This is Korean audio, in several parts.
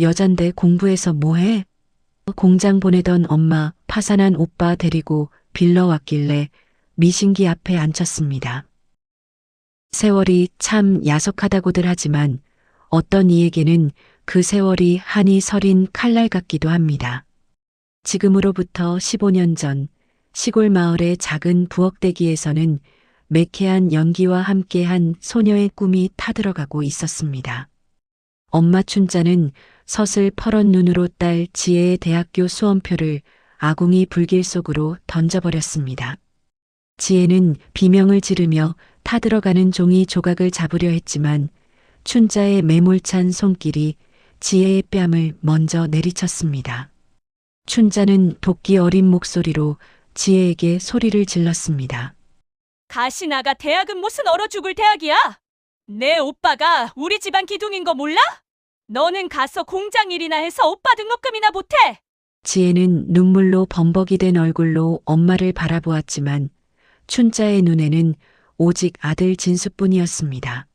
여잔데 공부해서 뭐해? 공장 보내던 엄마 파산한 오빠 데리고 빌러 왔길래 미신기 앞에 앉혔습니다. 세월이 참 야속하다고들 하지만 어떤 이에게는 그 세월이 한이 서린 칼날 같기도 합니다. 지금으로부터 15년 전 시골 마을의 작은 부엌대기에서는 매캐한 연기와 함께한 소녀의 꿈이 타들어가고 있었습니다. 엄마 춘자는 서슬 퍼런 눈으로 딸 지혜의 대학교 수험표를 아궁이 불길 속으로 던져버렸습니다. 지혜는 비명을 지르며 타들어가는 종이 조각을 잡으려 했지만 춘자의 매몰찬 손길이 지혜의 뺨을 먼저 내리쳤습니다. 춘자는 도끼 어린 목소리로 지혜에게 소리를 질렀습니다. 가시나가 대학은 무슨 얼어 죽을 대학이야? 내 오빠가 우리 집안 기둥인 거 몰라? 너는 가서 공장 일이나 해서 오빠 등록금이나 보태. 지혜는 눈물로 범벅이 된 얼굴로 엄마를 바라보았지만 춘자의 눈에는 오직 아들 진수뿐이었습니다.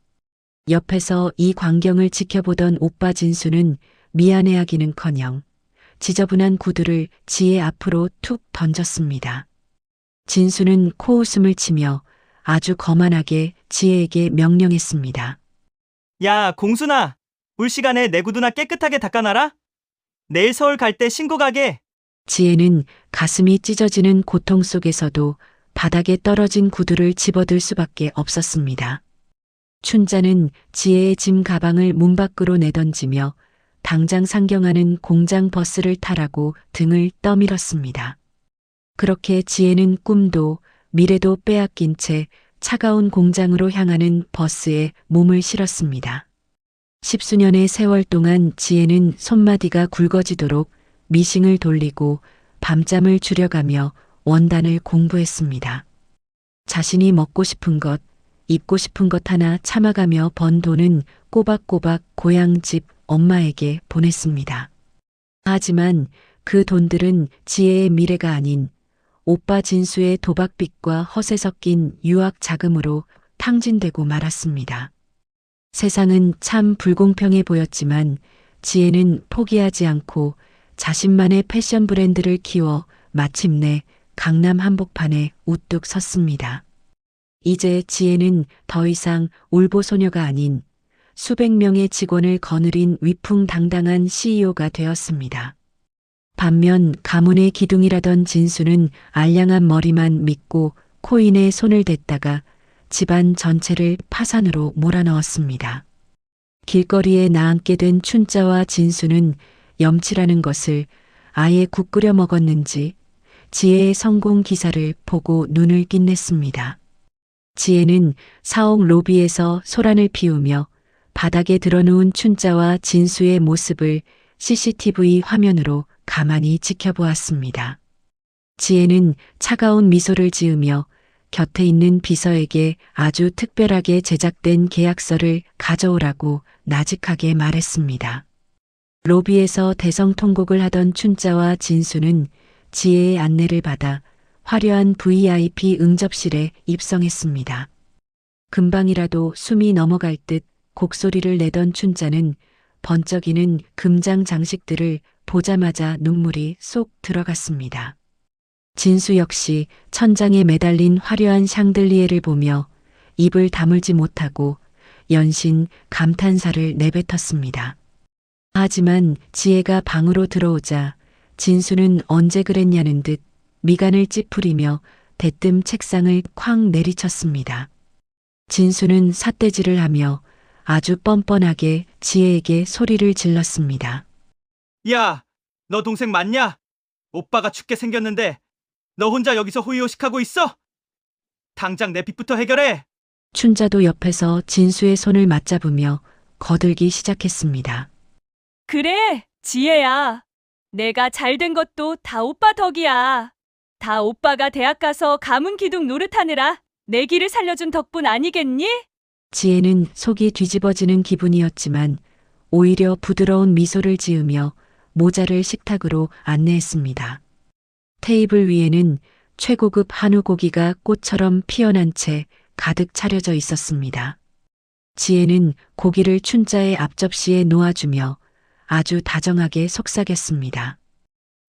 옆에서 이 광경을 지켜보던 오빠 진수는 미안해하기는커녕 지저분한 구두를 지혜 앞으로 툭 던졌습니다. 진수는 코웃음을 치며 아주 거만하게 지혜에게 명령했습니다. 야, 공순아. 울 시간에 내 구두나 깨끗하게 닦아놔라. 내일 서울 갈 때 신고 가게. 지혜는 가슴이 찢어지는 고통 속에서도 바닥에 떨어진 구두를 집어들 수밖에 없었습니다. 춘자는 지혜의 짐 가방을 문 밖으로 내던지며 당장 상경하는 공장 버스를 타라고 등을 떠밀었습니다. 그렇게 지혜는 꿈도 미래도 빼앗긴 채 차가운 공장으로 향하는 버스에 몸을 실었습니다. 십수년의 세월 동안 지혜는 손마디가 굵어지도록 미싱을 돌리고 밤잠을 줄여가며 원단을 공부했습니다. 자신이 먹고 싶은 것, 입고 싶은 것 하나 참아가며 번 돈은 꼬박꼬박 고향 집 엄마에게 보냈습니다. 하지만 그 돈들은 지혜의 미래가 아닌 오빠 진수의 도박빚과 허세 섞인 유학 자금으로 탕진되고 말았습니다. 세상은 참 불공평해 보였지만 지혜는 포기하지 않고 자신만의 패션 브랜드를 키워 마침내 강남 한복판에 우뚝 섰습니다. 이제 지혜는 더 이상 울보 소녀가 아닌 수백 명의 직원을 거느린 위풍당당한 CEO가 되었습니다. 반면 가문의 기둥이라던 진수는 알량한 머리만 믿고 코인에 손을 댔다가 집안 전체를 파산으로 몰아넣었습니다. 길거리에 나앉게 된 춘자와 진수는 염치라는 것을 아예 국 끓여 먹었는지 지혜의 성공 기사를 보고 눈을 빛냈습니다. 지혜는 사옥 로비에서 소란을 피우며 바닥에 드러누운 춘자와 진수의 모습을 CCTV 화면으로 가만히 지켜보았습니다. 지혜는 차가운 미소를 지으며 곁에 있는 비서에게 아주 특별하게 제작된 계약서를 가져오라고 나직하게 말했습니다. 로비에서 대성 통곡을 하던 춘자와 진수는 지혜의 안내를 받아 화려한 VIP 응접실에 입성했습니다. 금방이라도 숨이 넘어갈 듯 곡소리를 내던 춘자는 번쩍이는 금장 장식들을 보자마자 눈물이 쏙 들어갔습니다. 진수 역시 천장에 매달린 화려한 샹들리에를 보며 입을 다물지 못하고 연신 감탄사를 내뱉었습니다. 하지만 지혜가 방으로 들어오자 진수는 언제 그랬냐는 듯 미간을 찌푸리며 대뜸 책상을 쾅 내리쳤습니다. 진수는 삿대질을 하며 아주 뻔뻔하게 지혜에게 소리를 질렀습니다. 야, 너 동생 맞냐? 오빠가 죽게 생겼는데 너 혼자 여기서 호의호식하고 있어? 당장 내 빚부터 해결해. 춘자도 옆에서 진수의 손을 맞잡으며 거들기 시작했습니다. 그래, 지혜야. 내가 잘 된 것도 다 오빠 덕이야. 다 오빠가 대학 가서 가문 기둥 노릇하느라 내 길을 살려준 덕분 아니겠니? 지혜는 속이 뒤집어지는 기분이었지만 오히려 부드러운 미소를 지으며 모자를 식탁으로 안내했습니다. 테이블 위에는 최고급 한우 고기가 꽃처럼 피어난 채 가득 차려져 있었습니다. 지혜는 고기를 춘자의 앞접시에 놓아주며 아주 다정하게 속삭였습니다.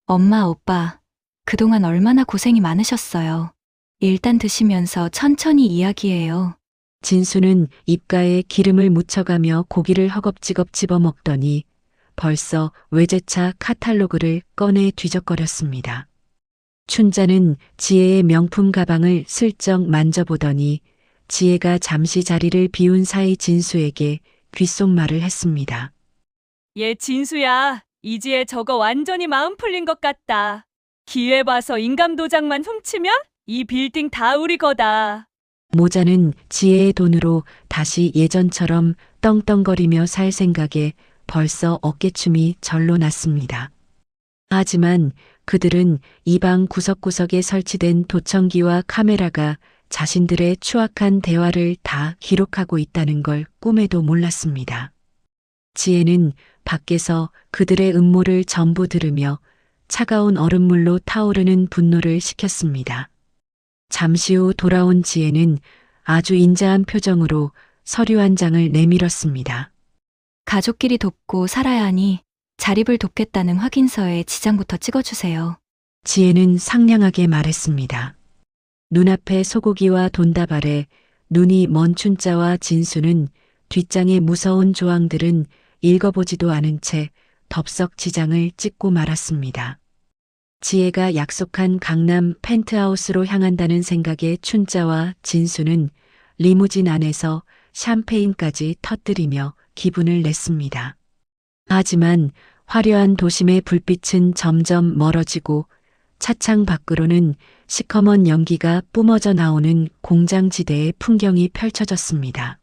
엄마, 오빠, 그동안 얼마나 고생이 많으셨어요. 일단 드시면서 천천히 이야기해요. 진수는 입가에 기름을 묻혀가며 고기를 허겁지겁 집어먹더니 벌써 외제차 카탈로그를 꺼내 뒤적거렸습니다. 춘자는 지혜의 명품 가방을 슬쩍 만져보더니 지혜가 잠시 자리를 비운 사이 진수에게 귓속말을 했습니다. 얘 진수야, 이지혜 저거 완전히 마음 풀린 것 같다. 기회 봐서 인감 도장만 훔치면 이 빌딩 다 우리 거다. 모자는 지혜의 돈으로 다시 예전처럼 떵떵거리며 살 생각에 벌써 어깨춤이 절로 났습니다. 하지만 그들은 이 방 구석구석에 설치된 도청기와 카메라가 자신들의 추악한 대화를 다 기록하고 있다는 걸 꿈에도 몰랐습니다. 지혜는 밖에서 그들의 음모를 전부 들으며 차가운 얼음물로 타오르는 분노를 식혔습니다. 잠시 후 돌아온 지혜는 아주 인자한 표정으로 서류 한 장을 내밀었습니다. 가족끼리 돕고 살아야 하니 자립을 돕겠다는 확인서에 지장부터 찍어주세요. 지혜는 상냥하게 말했습니다. 눈앞에 소고기와 돈다발에 눈이 먼 춘자와 진수는 뒷장의 무서운 조항들은 읽어보지도 않은 채 덥석 지장을 찍고 말았습니다. 지혜가 약속한 강남 펜트하우스로 향한다는 생각에 춘자와 진수는 리무진 안에서 샴페인까지 터뜨리며 기분을 냈습니다. 하지만 화려한 도심의 불빛은 점점 멀어지고 차창 밖으로는 시커먼 연기가 뿜어져 나오는 공장지대의 풍경이 펼쳐졌습니다.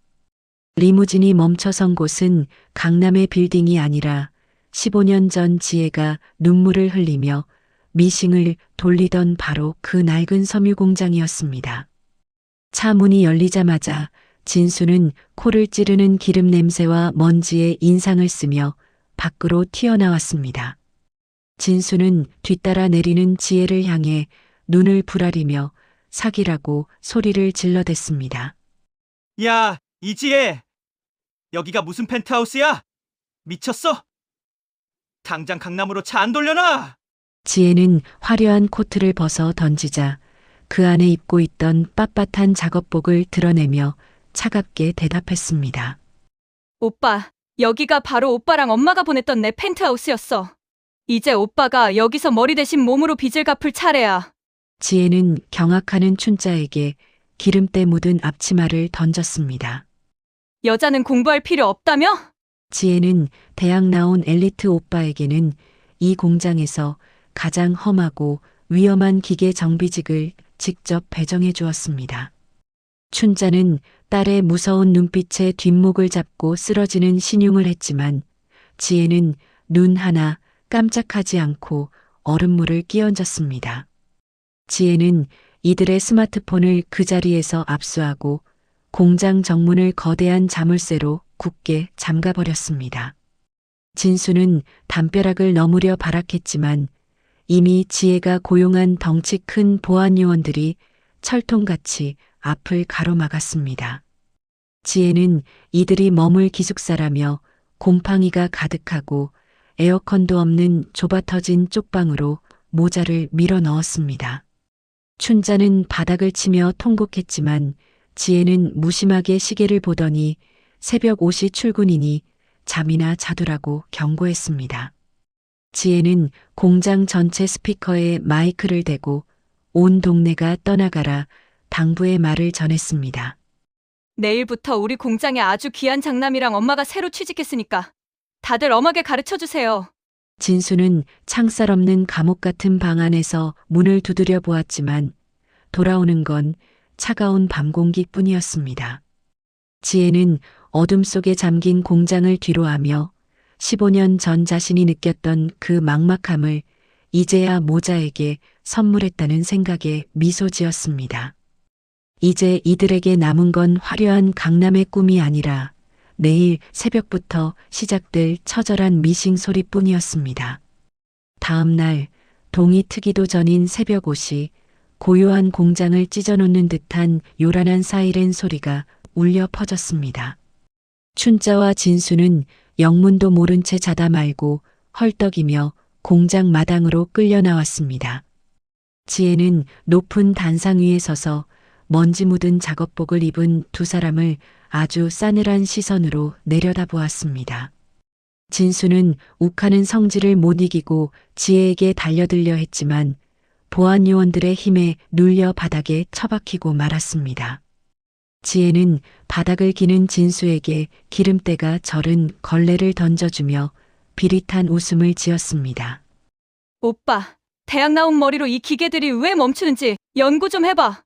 리무진이 멈춰선 곳은 강남의 빌딩이 아니라 15년 전 지혜가 눈물을 흘리며 미싱을 돌리던 바로 그 낡은 섬유 공장이었습니다. 차 문이 열리자마자 진수는 코를 찌르는 기름 냄새와 먼지에 인상을 쓰며 밖으로 튀어나왔습니다. 진수는 뒤따라 내리는 지혜를 향해 눈을 부라리며 사기라고 소리를 질러댔습니다. 야, 이지혜! 여기가 무슨 펜트하우스야? 미쳤어? 당장 강남으로 차 안 돌려놔! 지혜는 화려한 코트를 벗어 던지자 그 안에 입고 있던 빳빳한 작업복을 드러내며 차갑게 대답했습니다. 오빠, 여기가 바로 오빠랑 엄마가 보냈던 내 펜트하우스였어. 이제 오빠가 여기서 머리 대신 몸으로 빚을 갚을 차례야. 지혜는 경악하는 춘자에게 기름때 묻은 앞치마를 던졌습니다. 여자는 공부할 필요 없다며? 지혜는 대학 나온 엘리트 오빠에게는 이 공장에서 가장 험하고 위험한 기계 정비직을 직접 배정해 주었습니다. 춘자는 딸의 무서운 눈빛에 뒷목을 잡고 쓰러지는 신용을 했지만 지혜는 눈 하나 깜짝하지 않고 얼음물을 끼얹었습니다. 지혜는 이들의 스마트폰을 그 자리에서 압수하고 공장 정문을 거대한 자물쇠로 굳게 잠가버렸습니다. 진수는 담벼락을 넘으려 발악했지만 이미 지혜가 고용한 덩치 큰 보안 요원들이 철통같이 앞을 가로막았습니다. 지혜는 이들이 머물 기숙사라며 곰팡이가 가득하고 에어컨도 없는 좁아터진 쪽방으로 모자를 밀어 넣었습니다. 춘자는 바닥을 치며 통곡했지만 지혜는 무심하게 시계를 보더니 새벽 5시 출근이니 잠이나 자두라고 경고했습니다. 지혜는 공장 전체 스피커에 마이크를 대고 온 동네가 떠나가라 당부의 말을 전했습니다. 내일부터 우리 공장에 아주 귀한 장남이랑 엄마가 새로 취직했으니까 다들 엄하게 가르쳐 주세요. 진수는 창살 없는 감옥 같은 방 안에서 문을 두드려 보았지만 돌아오는 건 차가운 밤 공기뿐이었습니다. 지혜는 어둠 속에 잠긴 공장을 뒤로하며 15년 전 자신이 느꼈던 그 막막함을 이제야 모자에게 선물했다는 생각에 미소 지었습니다. 이제 이들에게 남은 건 화려한 강남의 꿈이 아니라 내일 새벽부터 시작될 처절한 미싱 소리뿐이었습니다. 다음 날 동이 트기도 전인 새벽 5시 고요한 공장을 찢어놓는 듯한 요란한 사이렌 소리가 울려 퍼졌습니다. 춘자와 진수는 영문도 모른 채 자다 말고 헐떡이며 공장 마당으로 끌려 나왔습니다. 지혜는 높은 단상 위에 서서 먼지 묻은 작업복을 입은 두 사람을 아주 싸늘한 시선으로 내려다보았습니다. 진수는 욱하는 성질을 못 이기고 지혜에게 달려들려 했지만 보안 요원들의 힘에 눌려 바닥에 처박히고 말았습니다. 지혜는 바닥을 기는 진수에게 기름때가 절은 걸레를 던져주며 비릿한 웃음을 지었습니다. 오빠, 대학 나온 머리로 이 기계들이 왜 멈추는지 연구 좀 해봐.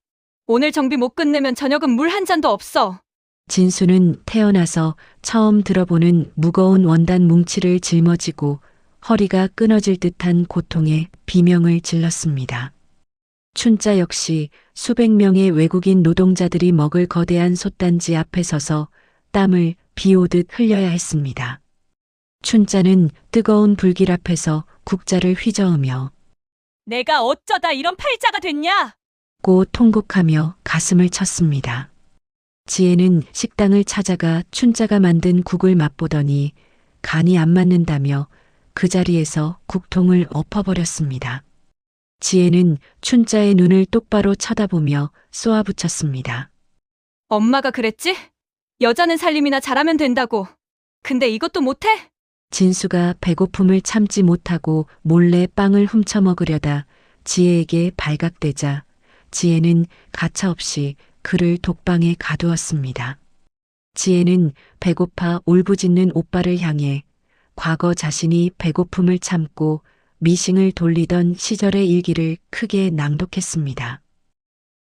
오늘 정비 못 끝내면 저녁은 물 한 잔도 없어. 진수는 태어나서 처음 들어보는 무거운 원단 뭉치를 짊어지고 허리가 끊어질 듯한 고통에 비명을 질렀습니다. 춘자 역시 수백 명의 외국인 노동자들이 먹을 거대한 솥단지 앞에 서서 땀을 비 오듯 흘려야 했습니다. 춘자는 뜨거운 불길 앞에서 국자를 휘저으며 내가 어쩌다 이런 팔자가 됐냐? 고 통곡하며 가슴을 쳤습니다. 지혜는 식당을 찾아가 춘자가 만든 국을 맛보더니 간이 안 맞는다며 그 자리에서 국통을 엎어버렸습니다. 지혜는 춘자의 눈을 똑바로 쳐다보며 쏘아붙였습니다. 엄마가 그랬지? 여자는 살림이나 잘하면 된다고. 근데 이것도 못해? 진수가 배고픔을 참지 못하고 몰래 빵을 훔쳐 먹으려다 지혜에게 발각되자 지혜는 가차없이 그를 독방에 가두었습니다. 지혜는 배고파 울부짖는 오빠를 향해 과거 자신이 배고픔을 참고 미싱을 돌리던 시절의 일기를 크게 낭독했습니다.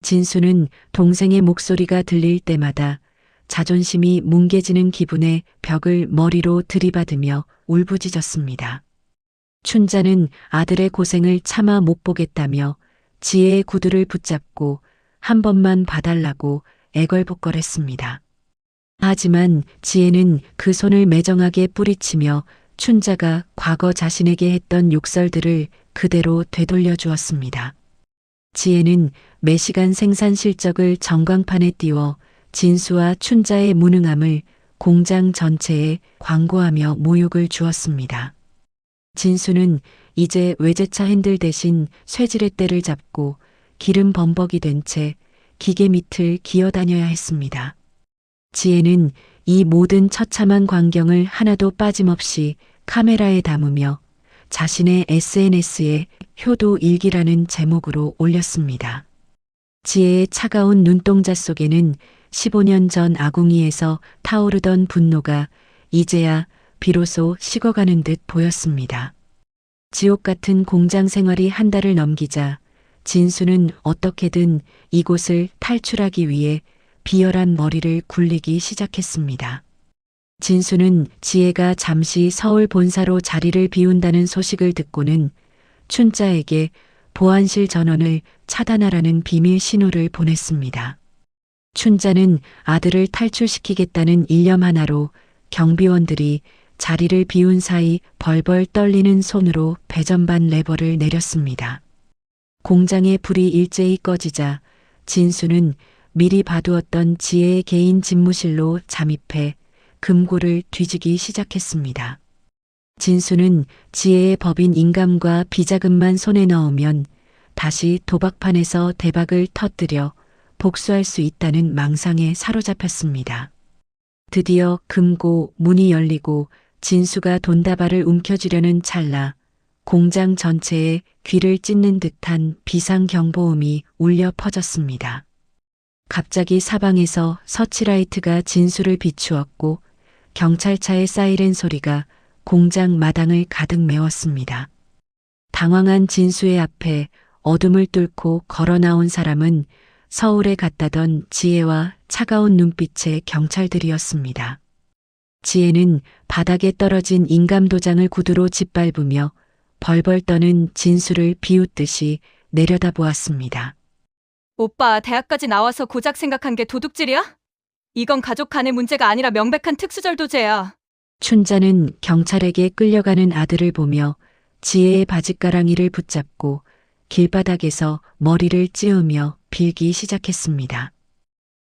진수는 동생의 목소리가 들릴 때마다 자존심이 뭉개지는 기분에 벽을 머리로 들이받으며 울부짖었습니다. 춘자는 아들의 고생을 차마 못 보겠다며 지혜의 구두를 붙잡고 한 번만 봐달라고 애걸복걸했습니다. 하지만 지혜는 그 손을 매정하게 뿌리치며 춘자가 과거 자신에게 했던 욕설들을 그대로 되돌려 주었습니다. 지혜는 매시간 생산 실적을 전광판에 띄워 진수와 춘자의 무능함을 공장 전체에 광고하며 모욕을 주었습니다. 진수는 이제 외제차 핸들 대신 쇠지렛 대를 잡고 기름 범벅이 된 채 기계 밑을 기어다녀야 했습니다. 지혜는 이 모든 처참한 광경을 하나도 빠짐없이 카메라에 담으며 자신의 SNS에 효도 일기라는 제목으로 올렸습니다. 지혜의 차가운 눈동자 속에는 15년 전 아궁이에서 타오르던 분노가 이제야 비로소 식어가는 듯 보였습니다. 지옥 같은 공장 생활이 한 달을 넘기자 진수는 어떻게든 이곳을 탈출하기 위해 비열한 머리를 굴리기 시작했습니다. 진수는 지혜가 잠시 서울 본사로 자리를 비운다는 소식을 듣고는 춘자에게 보안실 전원을 차단하라는 비밀 신호를 보냈습니다. 춘자는 아들을 탈출시키겠다는 일념 하나로 경비원들이 자리를 비운 사이 벌벌 떨리는 손으로 배전반 레버를 내렸습니다. 공장의 불이 일제히 꺼지자 진수는 미리 봐두었던 지혜의 개인 집무실로 잠입해 금고를 뒤지기 시작했습니다. 진수는 지혜의 법인 인감과 비자금만 손에 넣으면 다시 도박판에서 대박을 터뜨려 복수할 수 있다는 망상에 사로잡혔습니다. 드디어 금고 문이 열리고 진수가 돈다발을 움켜쥐려는 찰나 공장 전체에 귀를 찢는 듯한 비상경보음이 울려 퍼졌습니다. 갑자기 사방에서 서치라이트가 진수를 비추었고 경찰차의 사이렌 소리가 공장 마당을 가득 메웠습니다. 당황한 진수의 앞에 어둠을 뚫고 걸어 나온 사람은 서울에 갔다던 지혜와 차가운 눈빛의 경찰들이었습니다. 지혜는 바닥에 떨어진 인감도장을 구두로 짓밟으며 벌벌 떠는 진수를 비웃듯이 내려다보았습니다. 오빠 대학까지 나와서 고작 생각한 게 도둑질이야? 이건 가족 간의 문제가 아니라 명백한 특수절도죄야. 춘자는 경찰에게 끌려가는 아들을 보며 지혜의 바짓가랑이를 붙잡고 길바닥에서 머리를 찌우며 빌기 시작했습니다.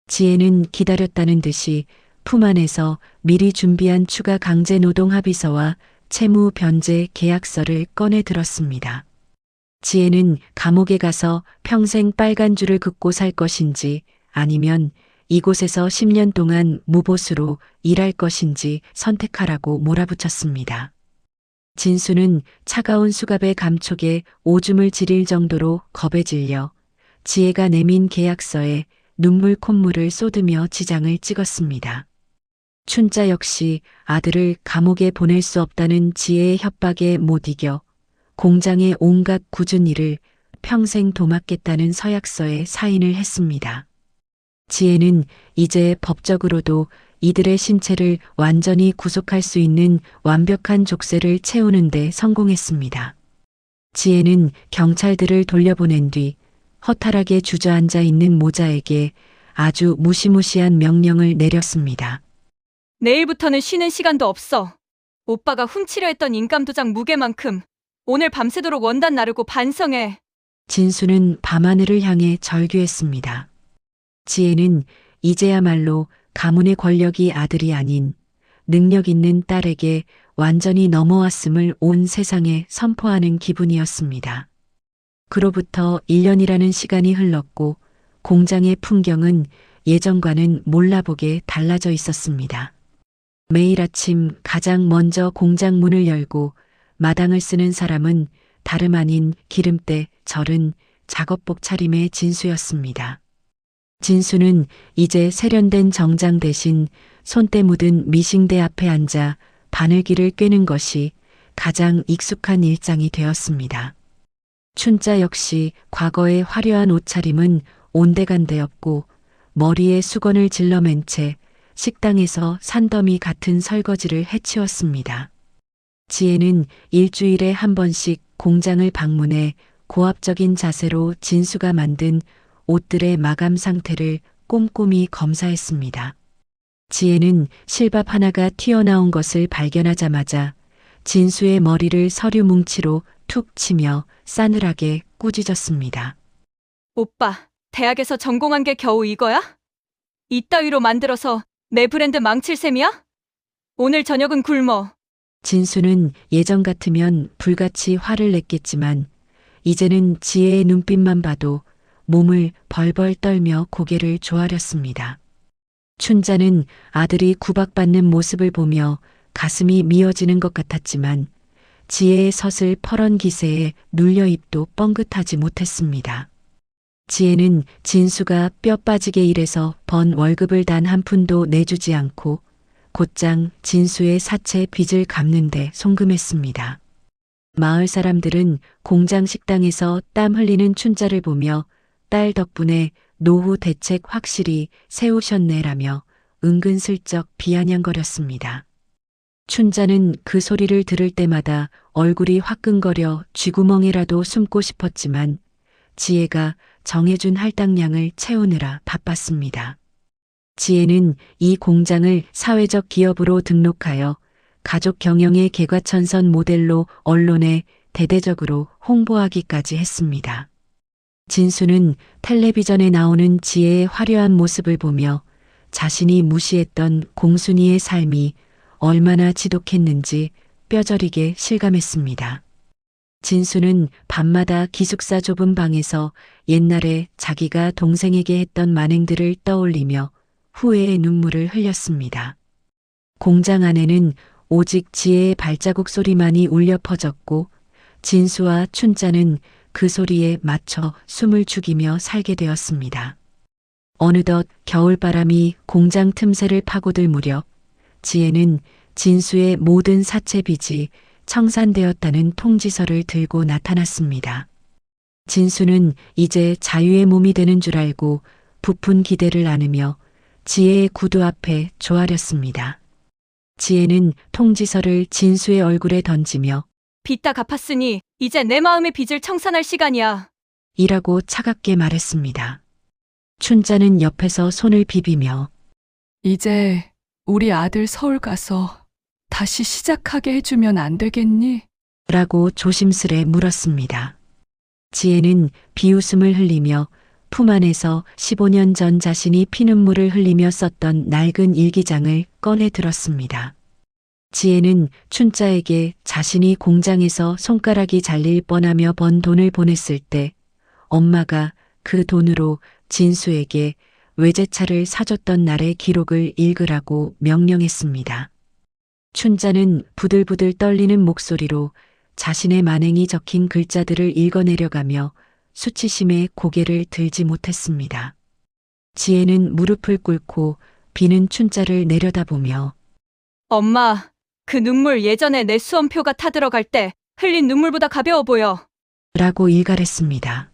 지혜는 기다렸다는 듯이 품 안에서 미리 준비한 추가 강제 노동 합의서와 채무 변제 계약서를 꺼내 들었습니다. 지혜는 감옥에 가서 평생 빨간 줄을 긋고 살 것인지 아니면 이곳에서 10년 동안 무보수로 일할 것인지 선택하라고 몰아붙였습니다. 진수는 차가운 수갑의 감촉에 오줌을 지릴 정도로 겁에 질려 지혜가 내민 계약서에 눈물 콧물을 쏟으며 지장을 찍었습니다. 춘자 역시 아들을 감옥에 보낼 수 없다는 지혜의 협박에 못 이겨 공장의 온갖 굳은 일을 평생 도맡겠다는 서약서에 사인을 했습니다. 지혜는 이제 법적으로도 이들의 신체를 완전히 구속할 수 있는 완벽한 족쇄를 채우는데 성공했습니다. 지혜는 경찰들을 돌려보낸 뒤 허탈하게 주저앉아 있는 모자에게 아주 무시무시한 명령을 내렸습니다. 내일부터는 쉬는 시간도 없어. 오빠가 훔치려 했던 인감도장 무게만큼 오늘 밤새도록 원단 나르고 반성해. 진수는 밤하늘을 향해 절규했습니다. 지혜는 이제야말로 가문의 권력이 아들이 아닌 능력 있는 딸에게 완전히 넘어왔음을 온 세상에 선포하는 기분이었습니다. 그로부터 1년이라는 시간이 흘렀고 공장의 풍경은 예전과는 몰라보게 달라져 있었습니다. 매일 아침 가장 먼저 공장 문을 열고 마당을 쓰는 사람은 다름 아닌 기름때 절은 작업복 차림의 진수였습니다. 진수는 이제 세련된 정장 대신 손때 묻은 미싱대 앞에 앉아 바늘기를 꿰는 것이 가장 익숙한 일장이 되었습니다. 춘자 역시 과거의 화려한 옷차림은 온데간데 없고 머리에 수건을 질러맨 채 식당에서 산더미 같은 설거지를 해치웠습니다. 지혜는 일주일에 한 번씩 공장을 방문해 고압적인 자세로 진수가 만든 옷들의 마감 상태를 꼼꼼히 검사했습니다. 지혜는 실밥 하나가 튀어나온 것을 발견하자마자 진수의 머리를 서류 뭉치로 툭 치며 싸늘하게 꾸짖었습니다. 오빠, 대학에서 전공한 게 겨우 이거야? 이따위로 만들어서 내 브랜드 망칠 셈이야? 오늘 저녁은 굶어. 진수는 예전 같으면 불같이 화를 냈겠지만 이제는 지혜의 눈빛만 봐도 몸을 벌벌 떨며 고개를 조아렸습니다. 춘자는 아들이 구박받는 모습을 보며 가슴이 미어지는 것 같았지만 지혜의 서슬 퍼런 기세에 눌려 입도 뻥긋하지 못했습니다. 지혜는 진수가 뼈 빠지게 일해서 번 월급을 단 한 푼도 내주지 않고 곧장 진수의 사채 빚을 갚는데 송금했습니다. 마을 사람들은 공장 식당에서 땀 흘리는 춘자를 보며 딸 덕분에 노후 대책 확실히 세우셨네라며 은근슬쩍 비아냥거렸습니다. 춘자는 그 소리를 들을 때마다 얼굴이 화끈거려 쥐구멍이라도 숨고 싶었지만 지혜가 정해준 할당량을 채우느라 바빴습니다. 지혜는 이 공장을 사회적 기업으로 등록하여 가족 경영의 개과천선 모델로 언론에 대대적으로 홍보하기까지 했습니다. 진수는 텔레비전에 나오는 지혜의 화려한 모습을 보며 자신이 무시했던 공순이의 삶이 얼마나 지독했는지 뼈저리게 실감했습니다. 진수는 밤마다 기숙사 좁은 방에서 옛날에 자기가 동생에게 했던 만행들을 떠올리며 후회의 눈물을 흘렸습니다. 공장 안에는 오직 지혜의 발자국 소리만이 울려 퍼졌고 진수와 춘자는 그 소리에 맞춰 숨을 죽이며 살게 되었습니다. 어느덧 겨울바람이 공장 틈새를 파고들 무렵 지혜는 진수의 모든 사채 빚이 청산되었다는 통지서를 들고 나타났습니다. 진수는 이제 자유의 몸이 되는 줄 알고 부푼 기대를 안으며 지혜의 구두 앞에 조아렸습니다. 지혜는 통지서를 진수의 얼굴에 던지며 빚 다 갚았으니 이제 내 마음의 빚을 청산할 시간이야. 이라고 차갑게 말했습니다. 춘자는 옆에서 손을 비비며 이제 우리 아들 서울 가서 다시 시작하게 해주면 안 되겠니? 라고 조심스레 물었습니다. 지혜는 비웃음을 흘리며 품 안에서 15년 전 자신이 피눈물을 흘리며 썼던 낡은 일기장을 꺼내 들었습니다. 지혜는 춘자에게 자신이 공장에서 손가락이 잘릴 뻔하며 번 돈을 보냈을 때 엄마가 그 돈으로 진수에게 외제차를 사줬던 날의 기록을 읽으라고 명령했습니다. 춘자는 부들부들 떨리는 목소리로 자신의 만행이 적힌 글자들을 읽어내려가며 수치심에 고개를 들지 못했습니다. 지혜는 무릎을 꿇고 비는 춘자를 내려다보며 엄마, 그 눈물 예전에 내 수험표가 타들어갈 때 흘린 눈물보다 가벼워 보여. 라고 일갈했습니다.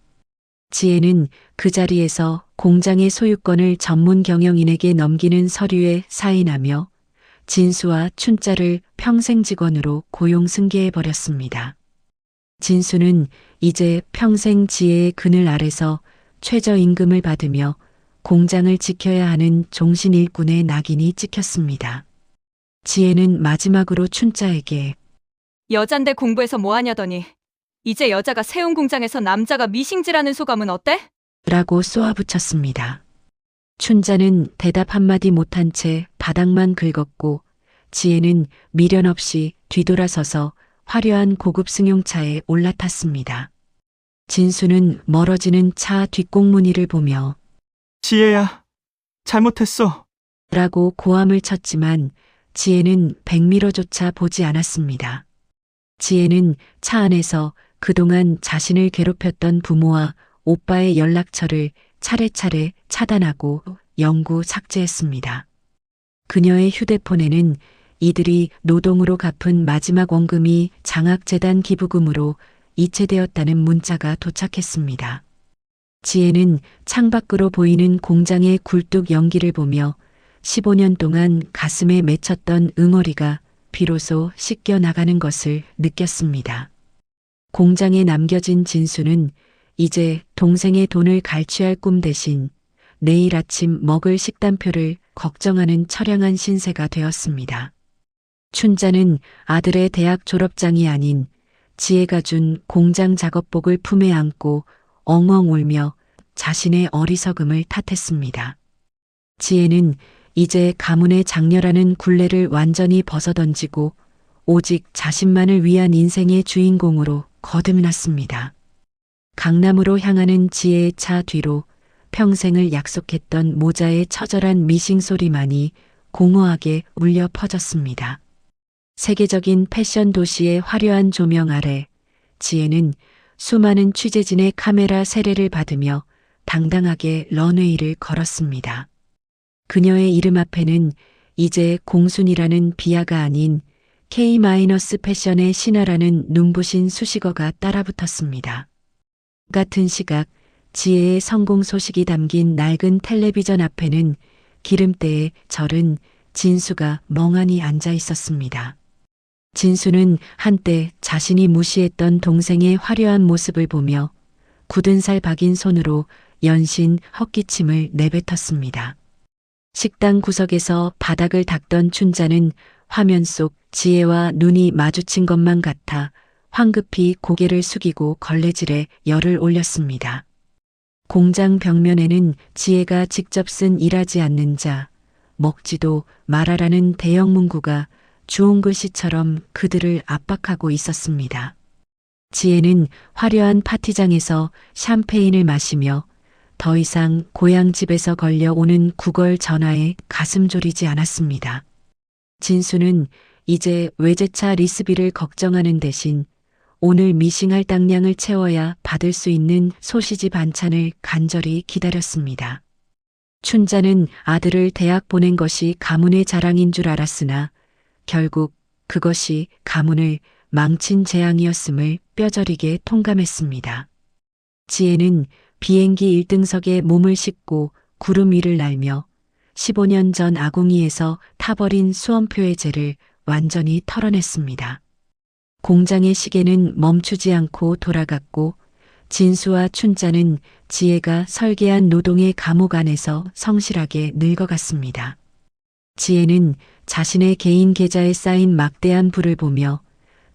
지혜는 그 자리에서 공장의 소유권을 전문 경영인에게 넘기는 서류에 사인하며 진수와 춘자를 평생 직원으로 고용 승계해 버렸습니다. 진수는 이제 평생 지혜의 그늘 아래서 최저임금을 받으며 공장을 지켜야 하는 종신 일꾼의 낙인이 찍혔습니다. 지혜는 마지막으로 춘자에게 여잔데 공부해서 뭐 하냐더니 이제 여자가 세운 공장에서 남자가 미싱질하는 소감은 어때? 라고 쏘아붙였습니다. 춘자는 대답 한마디 못한 채 바닥만 긁었고 지혜는 미련 없이 뒤돌아서서 화려한 고급 승용차에 올라탔습니다. 진수는 멀어지는 차 뒷공무니를 보며 지혜야, 잘못했어. 라고 고함을 쳤지만 지혜는 백미러조차 보지 않았습니다. 지혜는 차 안에서 그동안 자신을 괴롭혔던 부모와 오빠의 연락처를 차례차례 차단하고 영구 삭제했습니다. 그녀의 휴대폰에는 이들이 노동으로 갚은 마지막 원금이 장학재단 기부금으로 이체되었다는 문자가 도착했습니다. 지혜는 창밖으로 보이는 공장의 굴뚝 연기를 보며 15년 동안 가슴에 맺혔던 응어리가 비로소 씻겨 나가는 것을 느꼈습니다. 공장에 남겨진 진수는 이제 동생의 돈을 갈취할 꿈 대신 내일 아침 먹을 식단표를 걱정하는 처량한 신세가 되었습니다. 춘자는 아들의 대학 졸업장이 아닌 지혜가 준 공장 작업복을 품에 안고 엉엉 울며 자신의 어리석음을 탓했습니다. 지혜는 이제 가문의 장녀라는 굴레를 완전히 벗어던지고 오직 자신만을 위한 인생의 주인공으로 거듭났습니다. 강남으로 향하는 지혜의 차 뒤로 평생을 약속했던 모자의 처절한 미싱 소리만이 공허하게 울려 퍼졌습니다. 세계적인 패션 도시의 화려한 조명 아래 지혜는 수많은 취재진의 카메라 세례를 받으며 당당하게 런웨이를 걸었습니다. 그녀의 이름 앞에는 이제 공순이라는 비하가 아닌 K- 패션의 신화라는 눈부신 수식어가 따라붙었습니다. 같은 시각 지혜의 성공 소식이 담긴 낡은 텔레비전 앞에는 기름때에 절은 진수가 멍하니 앉아 있었습니다. 진수는 한때 자신이 무시했던 동생의 화려한 모습을 보며 굳은 살 박인 손으로 연신 헛기침을 내뱉었습니다. 식당 구석에서 바닥을 닦던 춘자는 화면 속 지혜와 눈이 마주친 것만 같아 황급히 고개를 숙이고 걸레질에 열을 올렸습니다. 공장 벽면에는 지혜가 직접 쓴 일하지 않는 자, 먹지도 말아라는 대형 문구가 주홍 글씨처럼 그들을 압박하고 있었습니다. 지혜는 화려한 파티장에서 샴페인을 마시며 더 이상 고향 집에서 걸려오는 구걸 전화에 가슴 졸이지 않았습니다. 진수는 이제 외제차 리스비를 걱정하는 대신 오늘 미싱할 당량을 채워야 받을 수 있는 소시지 반찬을 간절히 기다렸습니다. 춘자는 아들을 대학 보낸 것이 가문의 자랑인 줄 알았으나 결국 그것이 가문을 망친 재앙이었음을 뼈저리게 통감했습니다. 지혜는 비행기 1등석에 몸을 싣고 구름 위를 날며 15년 전 아궁이에서 타버린 수험표의 죄를 완전히 털어냈습니다. 공장의 시계는 멈추지 않고 돌아갔고 진수와 춘자는 지혜가 설계한 노동의 감옥 안에서 성실하게 늙어갔습니다. 지혜는 자신의 개인 계좌에 쌓인 막대한 부를 보며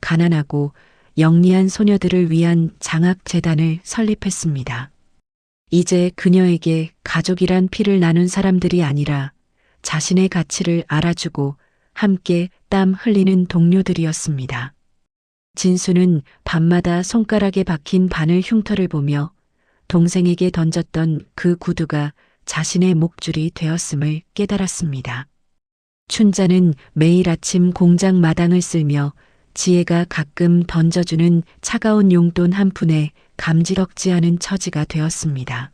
가난하고 영리한 소녀들을 위한 장학재단을 설립했습니다. 이제 그녀에게 가족이란 피를 나눈 사람들이 아니라 자신의 가치를 알아주고 함께 땀 흘리는 동료들이었습니다. 진수는 밤마다 손가락에 박힌 바늘 흉터를 보며 동생에게 던졌던 그 구두가 자신의 목줄이 되었음을 깨달았습니다. 춘자는 매일 아침 공장 마당을 쓸며 지혜가 가끔 던져주는 차가운 용돈 한 푼에 감지덕지 않은 처지가 되었습니다.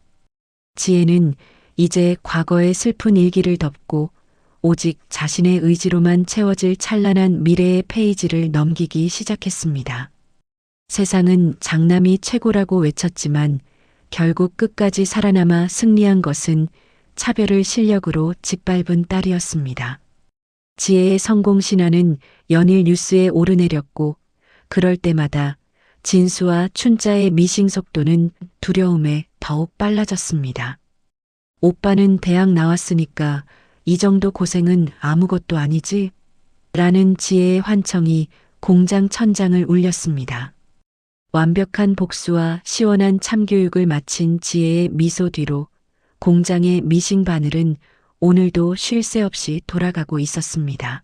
지혜는 이제 과거의 슬픈 일기를 덮고 오직 자신의 의지로만 채워질 찬란한 미래의 페이지를 넘기기 시작했습니다. 세상은 장남이 최고라고 외쳤지만 결국 끝까지 살아남아 승리한 것은 차별을 실력으로 짓밟은 딸이었습니다. 지혜의 성공 신화는 연일 뉴스에 오르내렸고 그럴 때마다 진수와 춘자의 미싱 속도는 두려움에 더욱 빨라졌습니다. 오빠는 대학 나왔으니까 이 정도 고생은 아무것도 아니지? 라는 지혜의 환청이 공장 천장을 울렸습니다. 완벽한 복수와 시원한 참교육을 마친 지혜의 미소 뒤로 공장의 미싱 바늘은 오늘도 쉴 새 없이 돌아가고 있었습니다.